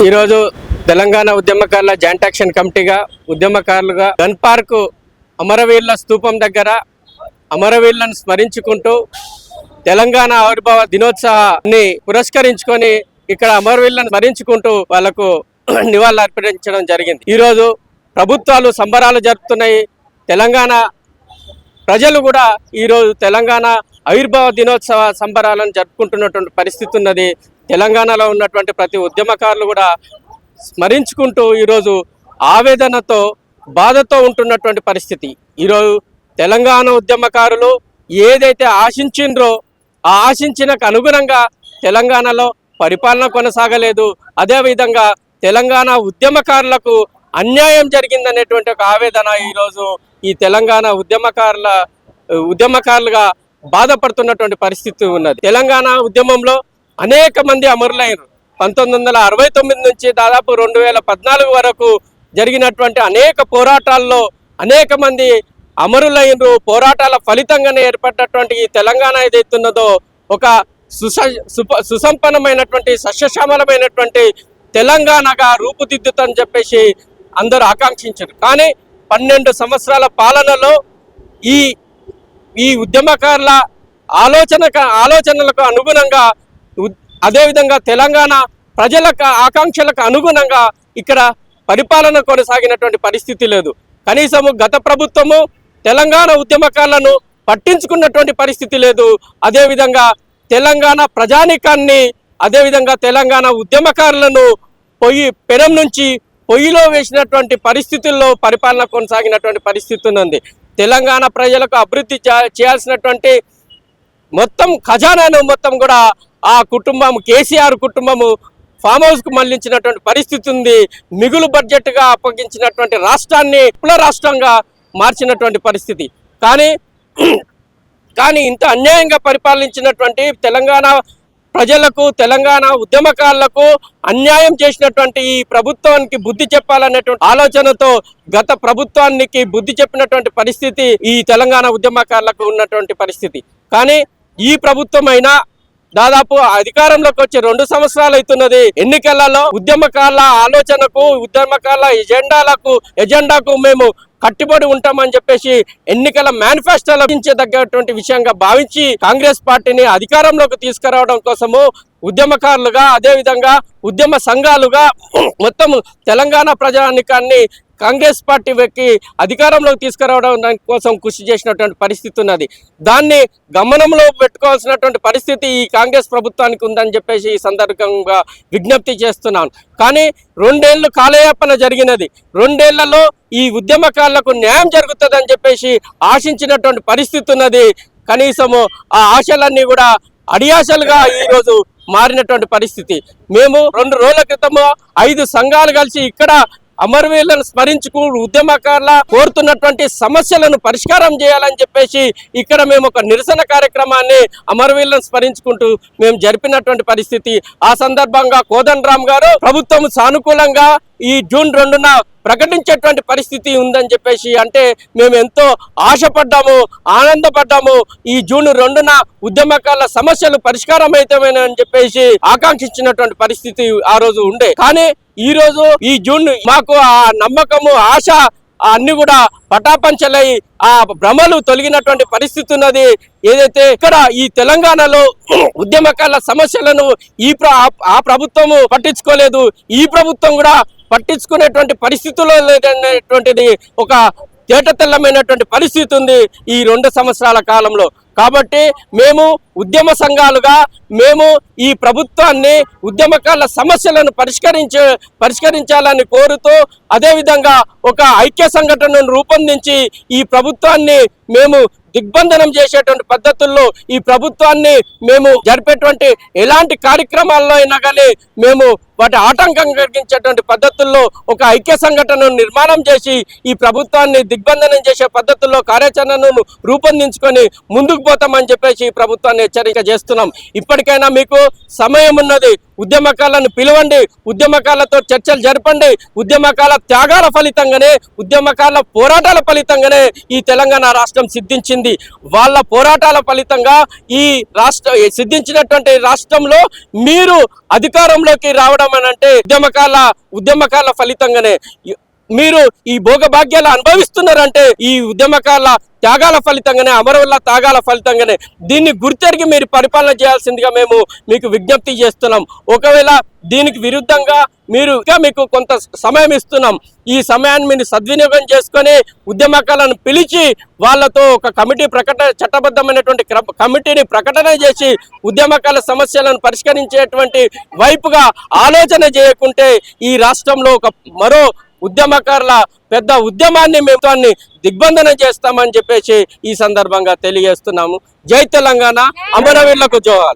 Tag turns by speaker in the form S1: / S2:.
S1: ఈరోజు తెలంగాణ ఉద్యమకారుల joint action కమిటీగా ఉద్యమకారులుగా గన్ పార్క్ అమరవీరుల స్తూపం దగ్గర అమరవీరులను స్మరించుకుంటూ తెలంగాణ ఆవిర్భావ దినోత్సవాన్ని పురస్కరించుకొని ఇక్కడ అమరవీరులను స్మరించుకుంటూ వాళ్ళకు నివాళులు అర్పించడం జరిగింది. ఈరోజు ప్రభుత్వాలు సంబరాలు జరుపుతున్నాయి. తెలంగాణ ప్రజలు కూడా ఈరోజు తెలంగాణ ఆవిర్భావ దినోత్సవ సంబరాలను జరుపుకుంటున్నటువంటి పరిస్థితి ఉన్నది. తెలంగాణలో ఉన్నటువంటి ప్రతి ఉద్యమకారులు కూడా స్మరించుకుంటూ ఈరోజు ఆవేదనతో బాధతో ఉంటున్నటువంటి పరిస్థితి. ఈరోజు తెలంగాణ ఉద్యమకారులు ఏదైతే ఆశించిండ్రో ఆ ఆశించినకు అనుగుణంగా తెలంగాణలో పరిపాలన కొనసాగలేదు. అదేవిధంగా తెలంగాణ ఉద్యమకారులకు అన్యాయం జరిగిందనేటువంటి ఒక ఆవేదన ఈరోజు ఈ తెలంగాణ ఉద్యమకారుల ఉద్యమకారులుగా బాధపడుతున్నటువంటి పరిస్థితి ఉన్నది. తెలంగాణ ఉద్యమంలో అనేక మంది అమరులైనరు పంతొమ్మిది వందల అరవై తొమ్మిది నుంచి దాదాపు రెండు వేల పద్నాలుగు వరకు జరిగినటువంటి అనేక పోరాటాల్లో అనేక మంది అమరులైనరు పోరాటాల ఫలితంగానే ఏర్పడినటువంటి ఈ తెలంగాణ ఏదైతున్నదో ఒక సుస సుప సుసంపన్నమైనటువంటి సస్యశ్యామలమైనటువంటి తెలంగాణగా రూపుదిద్దుతని చెప్పేసి అందరూ ఆకాంక్షించారు. కానీ పన్నెండు సంవత్సరాల పాలనలో ఈ ఈ ఉద్యమకారుల ఆలోచన ఆలోచనలకు అనుగుణంగా అదేవిధంగా తెలంగాణ ప్రజల ఆకాంక్షలకు అనుగుణంగా ఇక్కడ పరిపాలన కొనసాగినటువంటి పరిస్థితి లేదు. కనీసము గత ప్రభుత్వము తెలంగాణ ఉద్యమకారులను పట్టించుకున్నటువంటి పరిస్థితి లేదు. అదేవిధంగా తెలంగాణ ప్రజానికాన్ని అదేవిధంగా తెలంగాణ ఉద్యమకారులను పొయ్యి పెనం నుంచి పొయ్యిలో వేసినటువంటి పరిస్థితుల్లో పరిపాలన కొనసాగినటువంటి పరిస్థితి ఉంది తెలంగాణ ప్రజలకు అభివృద్ధి చే- చేయాల్సినటువంటి మొత్తం ఖజానాను మొత్తం కూడా ఆ కుటుంబం కేసీఆర్ కుటుంబము ఫామ్ హౌస్కు మళ్ళించినటువంటి పరిస్థితి ఉంది. మిగులు బడ్జెట్గా అప్పగించినటువంటి రాష్ట్రాన్ని కుల రాష్ట్రంగా మార్చినటువంటి పరిస్థితి. కానీ కానీ ఇంత అన్యాయంగా పరిపాలించినటువంటి తెలంగాణ ప్రజలకు తెలంగాణ ఉద్యమకారులకు అన్యాయం చేసినటువంటి ఈ ప్రభుత్వానికి బుద్ధి చెప్పాలనేటువంటి ఆలోచనతో గత ప్రభుత్వానికి బుద్ధి చెప్పినటువంటి పరిస్థితి ఈ తెలంగాణ ఉద్యమకారులకు ఉన్నటువంటి పరిస్థితి. కానీ ఈ ప్రభుత్వం అయినా దాదాపు అధికారంలోకి వచ్చి రెండు సంవత్సరాలు అవుతున్నది. ఎన్నికలలో ఉద్యమకారుల ఆలోచనకు ఉద్యమకారుల ఎజెండాలకు ఎజెండాకు మేము కట్టుబడి ఉంటామని చెప్పేసి ఎన్నికల మేనిఫెస్టోలో తగ్గటువంటి విషయంగా భావించి కాంగ్రెస్ పార్టీని అధికారంలోకి తీసుకురావడం కోసము ఉద్యమకారులుగా అదేవిధంగా ఉద్యమ సంఘాలుగా మొత్తం తెలంగాణ ప్రజానికాన్ని కాంగ్రెస్ పార్టీ వ్యక్తి అధికారంలోకి తీసుకురావడం దాని కోసం కృషి చేసినటువంటి పరిస్థితి ఉన్నది. దాన్ని గమనంలో పెట్టుకోవాల్సినటువంటి పరిస్థితి ఈ కాంగ్రెస్ ప్రభుత్వానికి ఉందని చెప్పేసి ఈ సందర్భంగా విజ్ఞప్తి చేస్తున్నాను. కానీ రెండేళ్ళు కాలయాపన జరిగినది. రెండేళ్ళలో ఈ ఉద్యమకారులకు న్యాయం జరుగుతుందని చెప్పేసి ఆశించినటువంటి పరిస్థితి ఉన్నది. కనీసము ఆ ఆశలన్నీ కూడా అడియాశలుగా ఈరోజు మారినటువంటి పరిస్థితి. మేము రెండు రోజుల క్రితము ఐదు సంఘాలు కలిసి ఇక్కడ అమరవీరులను స్మరించుకు ఉద్యమకారుల కోరుతున్నటువంటి సమస్యలను పరిష్కారం చేయాలని చెప్పేసి ఇక్కడ మేము ఒక నిరసన కార్యక్రమాన్ని అమరవీరులను స్మరించుకుంటూ మేము జరిపినటువంటి పరిస్థితి. ఆ సందర్భంగా కోదండరామ్ గారు ప్రభుత్వం సానుకూలంగా ఈ జూన్ రెండున ప్రకటించేటువంటి పరిస్థితి ఉందని చెప్పేసి అంటే మేము ఎంతో ఆశపడ్డాము ఆనందపడ్డాము. ఈ జూన్ రెండున ఉద్యమకాల సమస్యలు పరిష్కారం అని చెప్పేసి ఆకాంక్షించినటువంటి పరిస్థితి ఆ రోజు ఉండే. కానీ ఈ రోజు ఈ జూన్ మాకు ఆ నమ్మకము ఆశ అన్ని కూడా పటాపంచలై ఆ భ్రమలు తొలగినటువంటి పరిస్థితి ఉన్నది. ఏదైతే ఇక్కడ ఈ తెలంగాణలో ఉద్యమకాల సమస్యలను ఈ ప్ర ఆ ప్రభుత్వము పట్టించుకోలేదు. ఈ ప్రభుత్వం కూడా పట్టించుకునేటువంటి పరిస్థితుల్లో లేదనేటువంటిది ఒక తేటతెల్లమైనటువంటి పరిస్థితి ఉంది ఈ రెండు సంవత్సరాల కాలంలో. కాబట్టి మేము ఉద్యమ సంఘాలుగా మేము ఈ ప్రభుత్వాన్ని ఉద్యమకాల సమస్యలను పరిష్కరించ పరిష్కరించాలని కోరుతూ అదేవిధంగా ఒక ఐక్య సంఘటనను రూపొందించి ఈ ప్రభుత్వాన్ని మేము దిగ్బంధనం చేసేటువంటి పద్ధతుల్లో ఈ ప్రభుత్వాన్ని మేము జరిపేటువంటి ఎలాంటి కార్యక్రమాల్లో అయినా కానీ మేము వాటి ఆటంకం కలిగించేటువంటి పద్ధతుల్లో ఒక ఐక్య సంఘటనను నిర్మాణం చేసి ఈ ప్రభుత్వాన్ని దిగ్బంధనం చేసే పద్ధతుల్లో కార్యాచరణను రూపొందించుకొని ముందుకు పోతామని చెప్పేసి ఈ ప్రభుత్వాన్ని హెచ్చరిక చేస్తున్నాం. ఇప్పటికైనా మీకు సమయం ఉన్నది ఉద్యమకాలను పిలవండి ఉద్యమకాలతో చర్చలు జరపండి ఉద్యమకాల త్యాగాల ఫలితంగానే ఉద్యమకాల పోరాటాల ఫలితంగానే ఈ తెలంగాణ రాష్ట్రం రాష్ట్రం సిద్ధించింది. వాళ్ళ పోరాటాల ఫలితంగా ఈ రాష్ట్ర సిద్ధించినటువంటి రాష్ట్రంలో మీరు అధికారంలోకి రావడం అని అంటే ఉద్యమకాల ఉద్యమకాల ఫలితంగానే. మీరు ఈ భోగభాగ్యాలు అనుభవిస్తున్నారంటే ఈ ఉద్యమకాల త్యాగాల ఫలితంగానే అమరవల్ల త్యాగాల ఫలితంగానే దీన్ని గుర్తెరిగి మీరు పరిపాలన చేయాల్సిందిగా మేము మీకు విజ్ఞప్తి చేస్తున్నాం. ఒకవేళ దీనికి విరుద్ధంగా మీరు ఇంకా మీకు కొంత సమయం ఇస్తున్నాం. ఈ సమయాన్ని మీరు సద్వినియోగం చేసుకొని ఉద్యమకాలను పిలిచి వాళ్ళతో ఒక కమిటీ ప్రకటన చట్టబద్ధమైనటువంటి కమిటీని ప్రకటన చేసి ఉద్యమకాల సమస్యలను పరిష్కరించేటువంటి వైపుగా ఆలోచన చేయకుంటే ఈ రాష్ట్రంలో ఒక మరో ఉద్యమకారుల పెద్ద ఉద్యమాన్ని మేము దాన్ని దిగ్బంధనం చేస్తామని చెప్పేసి ఈ సందర్భంగా తెలియజేస్తున్నాము. జై తెలంగాణ అమరవీరులకు జోహార్.